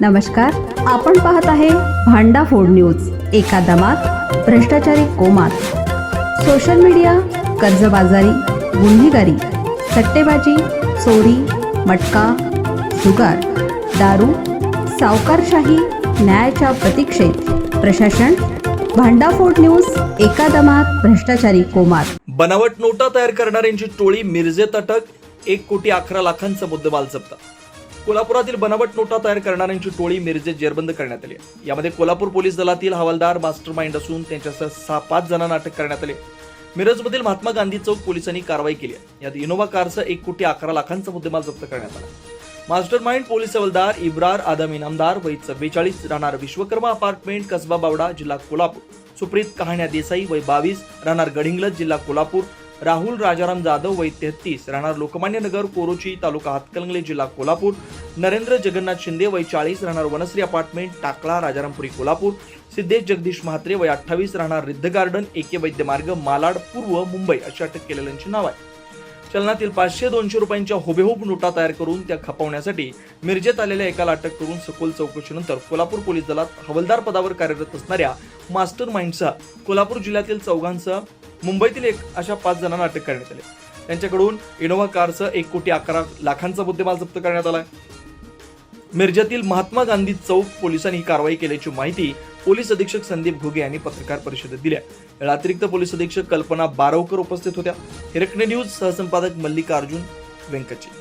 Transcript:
नमस्कार आपण पाहत आहे भांडा फोड न्यूज एका दमात भ्रष्टाचारी कोमात. सोशल मीडिया कर्जबाजारी गुन्हेगारी सट्टेबाजी चोरी मटका जुगार दारू सावकारशाही न्यायाच्या प्रतीक्षेत. प्रशासन भांडाफोड न्यूज एका दमात भ्रष्टाचारी कोमात. बनावट नोटा तयार करणाऱ्यांची टोळी मिरजेत अटक एक कोटी अकरा लाखांचा मुद्देमाल जप्त. कोल्हापुरातील बनावट नोटा तयार करणाऱ्यांची टोळी मिरजेत जेरबंद करण्यात आली यामध्ये कोल्हापूर पोलीस दलातील हवालदार मास्टर माइंड असून त्यांच्यासह सहा पाच जणांना अटक करण्यात आली. मिरजमधील महात्मा गांधी चौक पोलिसांनी कारवाई केली यात इनोव्हा कारसह एक कोटी अकरा लाखांचा मुद्देमाल जप्त करण्यात आला. मास्टर माइंड पोलीस हवालदार इब्रार आदम इनामदार वय चव्वेचाळीस राहणार विश्वकर्मा अपार्टमेंट कसबा बावडा जिल्हा कोल्हापूर सुप्रीत कहाण्या देसाई वय बावीस राहणार गडिंगलज जिल्हा कोल्हापूर राहुल राजाराम जाधव वय तेहतीस राहणार लोकमान्य नगर कोरोची तालुका हातकलंगले जिल्हा कोल्हापूर नरेंद्र जगन्नाथ शिंदे वय चाळीस राहणार वनश्री अपार्टमेंट टाकळा राजारामपुरी कोल्हापूर सिद्धेश जगदीश म्हात्रे वय अठ्ठावीस राहणार रिद्ध गार्डन एके वैद्य मार्ग मालाड पूर्व मुंबई अशी अटक केलेल्यांची नाव आहे चलनातील पाचशे दोनशे रुपयांच्या हुबेहूब नोटा तयार करून त्या खपवण्यासाठी मिरजेत आलेल्या एकाला अटक करून सखोल चौकशीनंतर कोल्हापूर पोलीस दलात हवलदार पदावर कार्यरत असणाऱ्या मास्टर माइंडसह कोल्हापूर जिल्ह्यातील चौघांसह मुंबईतील एक अशा पाच जणांना अटक करण्यात आली. त्यांच्याकडून इनोव्हा कारचं एक कोटी अकरा लाखांचा मुद्देमाल जप्त करण्यात आला मिरजातील महात्मा गांधी चौक पोलिसांनी ही कारवाई केल्याची माहिती पोलीस अधीक्षक संदीप घुगे यांनी पत्रकार परिषदेत दिल्या यावेळी अतिरिक्त पोलीस अधीक्षक कल्पना बारवकर उपस्थित होत्या. हिरकणे न्यूज सहसंपादक मल्लिकार्जुन व्यंकची